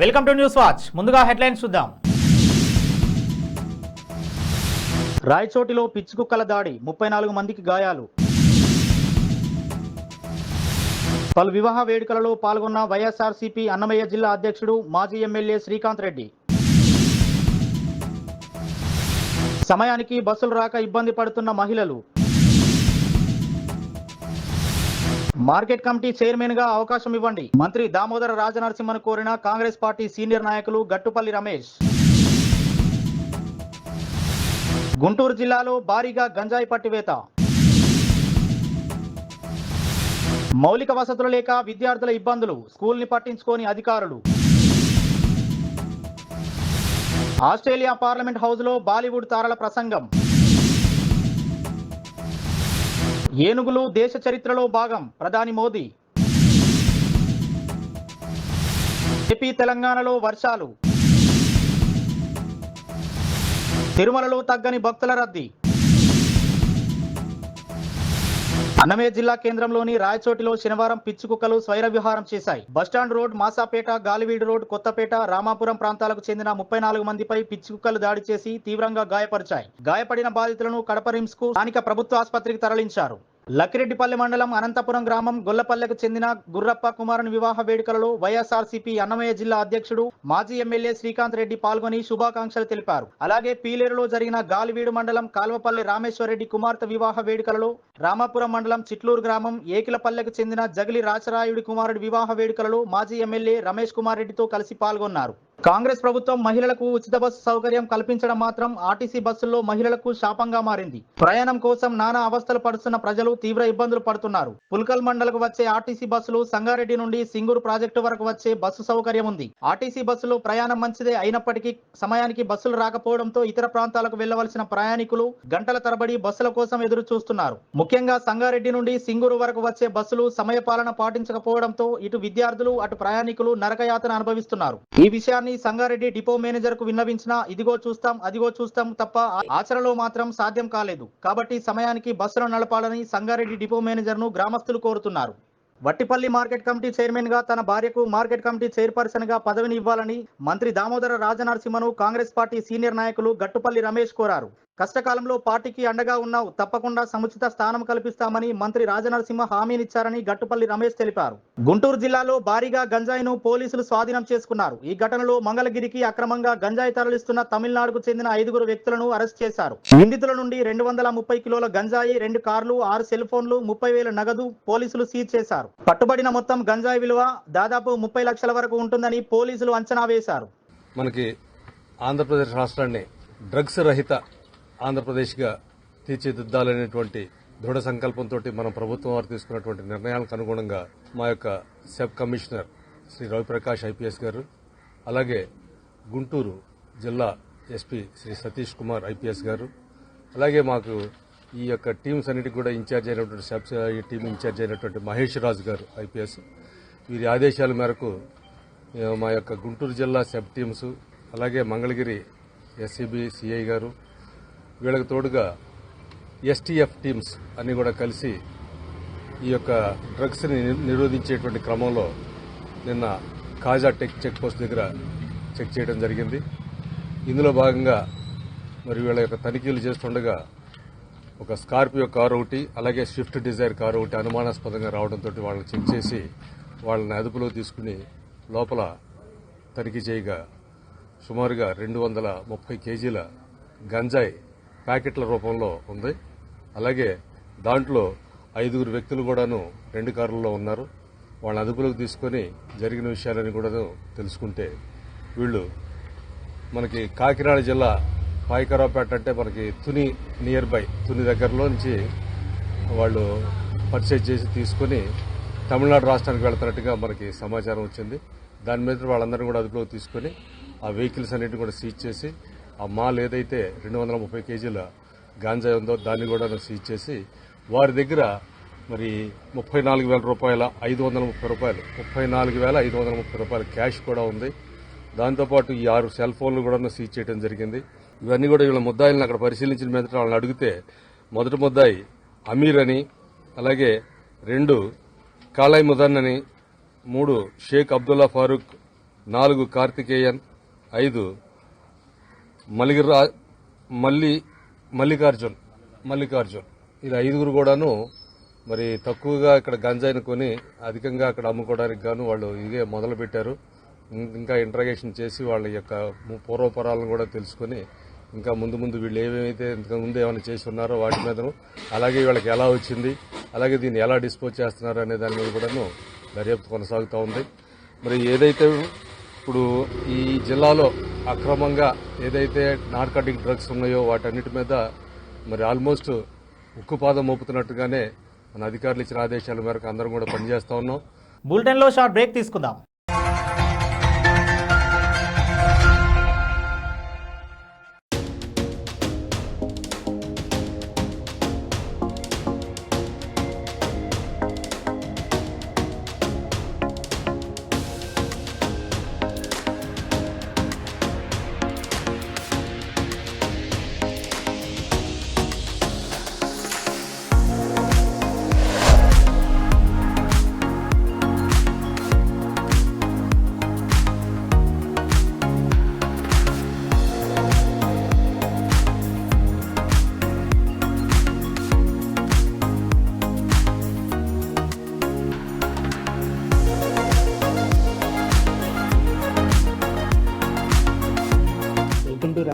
Welcome to news watch. ముందుగా headlines చూద్దాం. రాయచోటిలో పిచ్చి కుక్కల దాడి ముప్పై నాలుగు మందికి గాయాలు. పలు వివాహ వేడుకలలో పాల్గొన్న వైఎస్ఆర్సీపీ అన్నమయ్య జిల్లా అధ్యక్షుడు మాజీ ఎమ్మెల్యే శ్రీకాంత్ రెడ్డి. సమయానికి బస్సులు రాక ఇబ్బంది పడుతున్న మహిళలు. మార్కెట్ కమిటీ చైర్మన్గా అవకాశం ఇవ్వండి. మంత్రి దామోదర రాజనరసింహను కోరిన కాంగ్రెస్ పార్టీ సీనియర్ నాయకులు గట్టుపల్లి రమేష్. గుంటూరు జిల్లాలో భారీగా గంజాయి పట్టివేత. మౌలిక వసతులు లేక విద్యార్థుల ఇబ్బందులు స్కూల్ని పట్టించుకోని అధికారులు. ఆస్ట్రేలియా పార్లమెంట్ హౌస్లో బాలీవుడ్ తారల ప్రసంగం. ఏనుగులు దేశ చరిత్రలో భాగం ప్రధాని మోదీ. ఏపీ తెలంగాణలో వర్షాలు. తిరుమలలో తగ్గని భక్తుల రద్దీ. అన్నమయ్య జిల్లా కేంద్రంలోని రాయచోటిలో శనివారం పిచ్చి కుక్కలు స్వైర విహారం చేశాయి. Bus stand road Masapeta Galiveedu road Kothapeta Ramapuram ప్రాంతాలకు చెందిన ముప్పై నాలుగు మందిపై పిచ్చి కుక్కలు దాడి చేసి తీవ్రంగా గాయపరిచాయి. గాయపడిన బాధితులను కడప రిమ్స్కు స్థానిక ప్రభుత్వ ఆసుపత్రికి తరలించారు. లక్కిరెడ్డిపల్లి మండలం అనంతపురం గ్రామం గొల్లపల్లెకు చెందిన గుర్రప్ప కుమారుని వివాహ వేడుకలలో వైఎస్ఆర్సీపీ అన్నమయ్య జిల్లా అధ్యక్షుడు మాజీ ఎమ్మెల్యే శ్రీకాంత్ రెడ్డి పాల్గొని శుభాకాంక్షలు తెలిపారు. అలాగే పీలేరులో జరిగిన గాలివీడు మండలం కాల్వపల్లి రామేశ్వరరెడ్డి కుమార్తె వివాహ వేడుకలలో రామాపురం మండలం చిట్లూరు గ్రామం ఏకిలపల్లెకు చెందిన జగిలి రాచరాయుడి కుమారుడి వివాహ వేడుకలలో మాజీ ఎమ్మెల్యే రమేష్ కుమార్ రెడ్డితో కలిసి పాల్గొన్నారు. కాంగ్రెస్ ప్రభుత్వం మహిళలకు ఉచిత బస్సు సౌకర్యం కల్పించడం మాత్రం ఆర్టీసీ బస్సుల్లో మహిళలకు శాపంగా మారింది. ప్రయాణం కోసం నానా అవస్థలు పడుతున్న ప్రజలు తీవ్ర ఇబ్బందులు పడుతున్నారు. పుల్కల్ మండలకు వచ్చే ఆర్టీసీ బస్సులు సంగారెడ్డి నుండి సింగూరు ప్రాజెక్టు వరకు వచ్చే బస్సు సౌకర్యం ఉంది. ఆర్టీసీ బస్సులో ప్రయాణం మంచిదే అయినప్పటికీ సమయానికి బస్సులు రాకపోవడంతో ఇతర ప్రాంతాలకు వెళ్ళవలసిన ప్రయాణికులు గంటల తరబడి బస్సుల కోసం ఎదురు చూస్తున్నారు ముఖ్యంగా సంగారెడ్డి నుండి సింగూరు వరకు వచ్చే బస్సులు సమయపాలన పాటించకపోవడంతో ఇటు విద్యార్థులు అటు ప్రయాణికులు నరకయాతన అనుభవిస్తున్నారు. ఈ విషయాన్ని సంగారెడ్డి డిపో మేనేజర్కు విన్నవించినా ఇదిగో చూస్తాం అదిగో చూస్తాం తప్ప ఆచరణలో మాత్రం సాధ్యం కాలేదు. కాబట్టి సమయానికి బస్సులను నడపాలని సంగారెడ్డి డిపో మేనేజర్ను గ్రామస్తులు కోరుతున్నారు. వట్టిపల్లి మార్కెట్ కమిటీ చైర్మన్గా తన భార్యకు మార్కెట్ కమిటీ చైర్పర్సన్గా పదవిని ఇవ్వాలని మంత్రి దామోదర రాజనరసింహను కాంగ్రెస్ పార్టీ సీనియర్ నాయకులు గట్టుపల్లి రమేష్ కోరారు. కష్టకాలంలో పార్టీకి అండగా ఉన్నావు తప్పకుండా సముచిత స్థానం కల్పిస్తామని మంత్రి రాజనరసింహ హామీనిచ్చారని గట్టుపల్లి రమేష్ తెలిపారు. గుంటూరు జిల్లాలో భారీగా గంజాయిను పోలీసులు స్వాధీనం చేసుకున్నారు. ఈ ఘటనలో మంగళగిరికి అక్రమంగా గంజాయి తరలిస్తున్న తమిళనాడుకు చెందిన ఐదుగురు వ్యక్తులను అరెస్ట్ చేశారు. నిందితుల నుండి రెండు వందల ముప్పై కిలోల గంజాయి రెండు కార్లు ఆరు సెల్ ఫోన్లు ముప్పై వేల నగదు పోలీసులు సీజ్ చేశారు. పట్టుబడిన మొత్తం గంజాయి విలువ దాదాపు ముప్పై లక్షల వరకు ఉంటుందని పోలీసులు అంచనా వేశారు. మనకి ఆంధ్రప్రదేశ్ రాష్ట్రాన్ని డ్రగ్స్ రహిత ఆంధ్రప్రదేశ్గా తీర్చిదిద్దాలనేటువంటి దృఢ సంకల్పంతో మన ప్రభుత్వం వారు తీసుకున్నటువంటి నిర్ణయాలకు అనుగుణంగా మా యొక్క sub commissioner Shri Raviprakash IPS గారు అలాగే గుంటూరు జిల్లా ఎస్పీ శ్రీ సతీష్ కుమార్ ఐపీఎస్ గారు అలాగే మాకు ఈ యొక్క టీమ్స్ అన్నిటికి కూడా ఇన్ఛార్జ్ అయినటువంటి సబ్ ఈ టీం ఇన్ఛార్జ్ అయినటువంటి మహేష్ రాజు గారు ఐపీఎస్. వీరి ఆదేశాల మేరకు మా యొక్క గుంటూరు జిల్లా సబ్ టీమ్స్ అలాగే మంగళగిరి ఎస్సీబీ సిఐ గారు వీళ్ళకి తోడుగా ఎస్టీఎఫ్ టీమ్స్ అన్ని కూడా కలిసి ఈ యొక్క డ్రగ్స్ని ని- నిరోధించేటువంటి క్రమంలో నిన్న కాజా టెక్ చెక్ పోస్ట్ దగ్గర చెక్ చేయడం జరిగింది. ఇందులో భాగంగా మరి వీళ్ళ యొక్క తనిఖీలు చేస్తుండగా ఒక స్కార్పియో కారు ఒకటి అలాగే స్విఫ్ట్ డిజైర్ కారు ఒకటి అనుమానాస్పదంగా రావడంతో వాళ్ళని చెక్ చేసి వాళ్ళని అదుపులో తీసుకుని లోపల తనిఖీ చేయగా సుమారుగా రెండు వందల ముప్పై కేజీల గంజాయి ప్యాకెట్ల రూపంలో ఉంది. అలాగే దాంట్లో ఐదుగురు వ్యక్తులు కూడాను రెండు కార్లలో ఉన్నారు. వాళ్ళని అదుపులోకి తీసుకొని జరిగిన విషయాలని కూడాను తెలుసుకుంటే వీళ్ళు మనకి కాకినాడ జిల్లా పాయికరావుపేట అంటే మనకి తుని నియర్ బై తుని దగ్గరలో నుంచి వాళ్ళు పర్చేజ్ చేసి తీసుకొని తమిళనాడు రాష్ట్రానికి వెళ్తున్నట్టుగా మనకి సమాచారం వచ్చింది. దాని మీద వాళ్ళందరినీ కూడా అదుపులోకి తీసుకొని ఆ వెహికల్స్ అన్నింటిని కూడా సీజ్ చేసి ఆ మాల్ ఏదైతే రెండు వందల ముప్పై కేజీల గాంజా ఉందో దాన్ని కూడా సీజ్ చేసి వారి దగ్గర మరి ముప్పై నాలుగు వేల రూపాయల ఐదు వందల ముప్పై రూపాయలు ముప్పై నాలుగు వేల ఐదు వందల ముప్పై రూపాయల క్యాష్ కూడా ఉంది. దాంతోపాటు ఈ ఆరు సెల్ ఫోన్లు కూడా సీజ్ చేయడం జరిగింది. ఇవన్నీ కూడా వీళ్ళ ముద్దాయిలను అక్కడ పరిశీలించిన మీద వాళ్ళని అడిగితే మొదటి ముద్దాయి అమీర్ అని అలాగే రెండు కాలాయ్ ముదన్ అని మూడు షేక్ అబ్దుల్లా ఫారూక్ నాలుగు కార్తికేయన్ ఐదు మల్లిగిరా మల్లి మల్లికార్జున్ మల్లికార్జున్. ఇది ఐదుగురు కూడాను మరి తక్కువగా ఇక్కడ గంజాయిని కొని అధికంగా అక్కడ అమ్ముకోవడానికి గాను వాళ్ళు ఇదే మొదలుపెట్టారు. ఇంకా ఇంట్రగేషన్ చేసి వాళ్ళ యొక్క పూర్వపరాలను కూడా తెలుసుకొని ఇంకా ముందు ముందు వీళ్ళు ఏమేమైతే ముందు ఏమైనా చేసి ఉన్నారో వాటి మీదను అలాగే వీళ్ళకి ఎలా వచ్చింది అలాగే దీన్ని ఎలా డిస్పోజ్ చేస్తున్నారు అనే దాని మీద కూడాను దర్యాప్తు కొనసాగుతూ ఉంది. మరి ఏదైతే ఇప్పుడు ఈ జిల్లాలో అక్రమంగా ఏదైతే నార్కాటిక్ డ్రగ్స్ ఉన్నాయో వాటన్నిటి మీద మరి ఆల్మోస్ట్ ఉక్కుపాదం మోపుతున్నట్టుగానే మన అధికారులు ఇచ్చిన ఆదేశాల మేరకు అందరం కూడా పనిచేస్తా ఉన్నాం. బులెటిన్లో షార్ట్ బ్రేక్ తీసుకుందాం.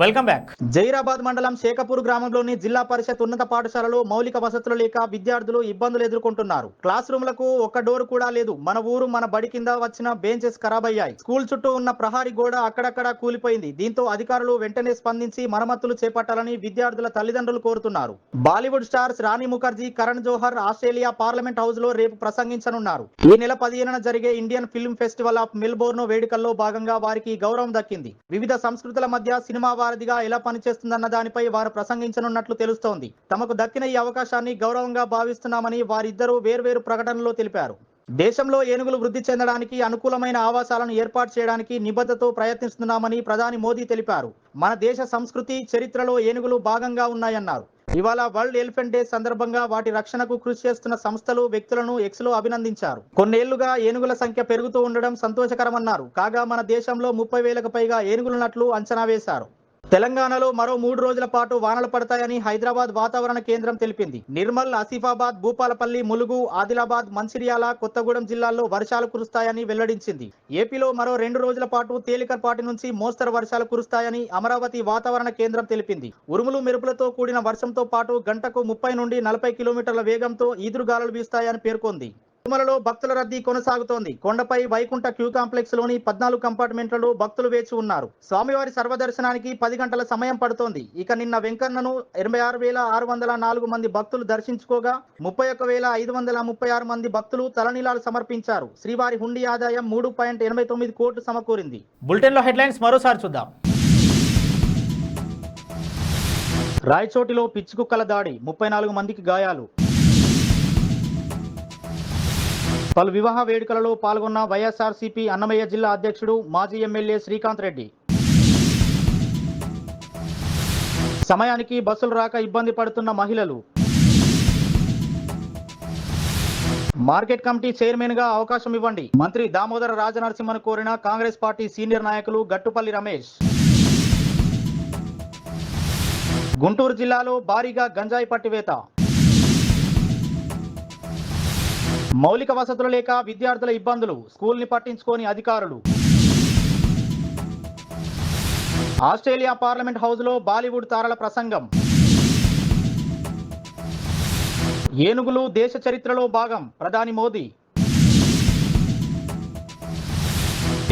Welcome back Zaheerabad మండలం శేఖపూర్ గ్రామంలోని జిల్లా పరిషత్ ఉన్నత పాఠశాలలో మౌలిక వసతులు లేక విద్యార్థులు ఇబ్బందులు ఎదుర్కొంటున్నారు. క్లాస్ రూమ్లకు ఒక్క డోర్ కూడా లేదు. మన ఊరు మన బడి కింద వచ్చిన బెంచెస్ ఖరాబ్ అయ్యాయి. స్కూల్ చుట్టూ ఉన్న ప్రహారీ గోడ అక్కడక్కడ కూలిపోయింది. దీంతో అధికారులు వెంటనే స్పందించి మరమ్మతులు చేపట్టాలని విద్యార్థుల తల్లిదండ్రులు కోరుతున్నారు. Bollywood stars Rani Mukherjee Karan Johar Australia parliament హౌస్లో రేపు ప్రసంగించనున్నారు. ఈ నెల పదిహేనున జరిగే Indian film festival of Melbourne వేడుకల్లో భాగంగా వారికి గౌరవం దక్కింది. వివిధ సంస్కృతుల మధ్య సినిమా వారధిగా ఎలా పనిచేస్తుందన్న దానిపై వారు ప్రసంగించనున్నట్లు తెలుస్తోంది. తమకు దక్కిన ఈ అవకాశాన్ని గౌరవంగా భావిస్తున్నామని వారిద్దరూ వేర్వేరు ప్రకటనలో తెలిపారు. దేశంలో ఏనుగులు వృద్ధి చెందడానికి అనుకూలమైన ఆవాసాలను ఏర్పాటు చేయడానికి నిబద్ధతో ప్రయత్నిస్తున్నామని ప్రధాని మోదీ తెలిపారు. మన దేశ సంస్కృతి చరిత్రలో ఏనుగులు భాగంగా ఉన్నాయన్నారు. ఇవాళ వరల్డ్ ఎలిఫెంట్ డే సందర్భంగా వాటి రక్షణకు కృషి చేస్తున్న సంస్థలు వ్యక్తులను ఎక్స్లో అభినందించారు. కొన్నేళ్ళుగా ఏనుగుల సంఖ్య పెరుగుతూ ఉండడం సంతోషకరమన్నారు. కాగా మన దేశంలో ముప్పై వేలకు పైగా ఏనుగులున్నట్లు అంచనా వేశారు. తెలంగాణలో మరో మూడు రోజుల పాటు వానలు పడతాయని హైదరాబాద్ వాతావరణ కేంద్రం తెలిపింది. నిర్మల్ ఆసిఫాబాద్ భూపాలపల్లి ములుగు ఆదిలాబాద్ మంచిర్యాల కొత్తగూడెం జిల్లాల్లో వర్షాలు కురుస్తాయని వెల్లడించింది. ఏపీలో మరో రెండు రోజుల పాటు తేలికపాటి నుంచి మోస్తరు వర్షాలు కురుస్తాయని అమరావతి వాతావరణ కేంద్రం తెలిపింది. ఉరుములు మెరుపులతో కూడిన వర్షంతో పాటు గంటకు ముప్పై నుండి నలభై కిలోమీటర్ల వేగంతో ఈదురుగాలులు వీస్తాయని పేర్కొంది. తిరుమలలో భక్తుల రద్దీ కొనసాగుతోంది. కొండపై వైకుంఠ క్యూ కాంప్లెక్స్లోని పద్నాలుగు కంపార్ట్మెంట్లలో భక్తులు వేచి ఉన్నారు. స్వామివారి సర్వదర్శనానికి పది గంటల సమయం పడుతోంది. ఇక నిన్న వెంకన్నను ఎనభై ఆరు వేల ఆరు వందల నాలుగు మంది భక్తులు దర్శించుకోగా ముప్పై ఒక్క వేల ఐదు వందల ముప్పై ఆరు మంది భక్తులు తలనీలాలు సమర్పించారు. శ్రీవారి హుండీ ఆదాయం మూడు పాయింట్ ఎనభై తొమ్మిది కోట్లు సమకూరింది. బులెటిన్లో హెడ్లైన్స్ మరోసారి చూద్దాం. రాయచోటిలో పిచ్చి కుక్కల దాడి ముప్పై నాలుగు మందికి గాయాలు. పలు వివాహ వేడుకలలో పాల్గొన్న వైఎస్ఆర్సీపీ అన్నమయ్య జిల్లా అధ్యక్షుడు మాజీ ఎమ్మెల్యే శ్రీకాంత్ రెడ్డి. సమయానికి బస్సులు రాక ఇబ్బంది పడుతున్న మహిళలు. మార్కెట్ కమిటీ చైర్మన్గా అవకాశం ఇవ్వండి. మంత్రి దామోదర రాజనరసింహను కోరిన కాంగ్రెస్ పార్టీ సీనియర్ నాయకులు గట్టుపల్లి రమేష్. గుంటూరు జిల్లాలో భారీగా గంజాయి పట్టివేత. మౌలిక వసతులు లేక విద్యార్థుల ఇబ్బందులు స్కూల్ని పట్టించుకోని అధికారులు. ఆస్ట్రేలియా పార్లమెంట్ హౌస్లో బాలీవుడ్ తారల ప్రసంగం. ఏనుగులు దేశ చరిత్రలో భాగం ప్రధాని మోదీ.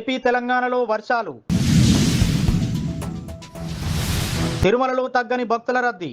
ఏపీ తెలంగాణలో వర్షాలు. తిరుమలలో తగ్గని భక్తుల రద్దీ.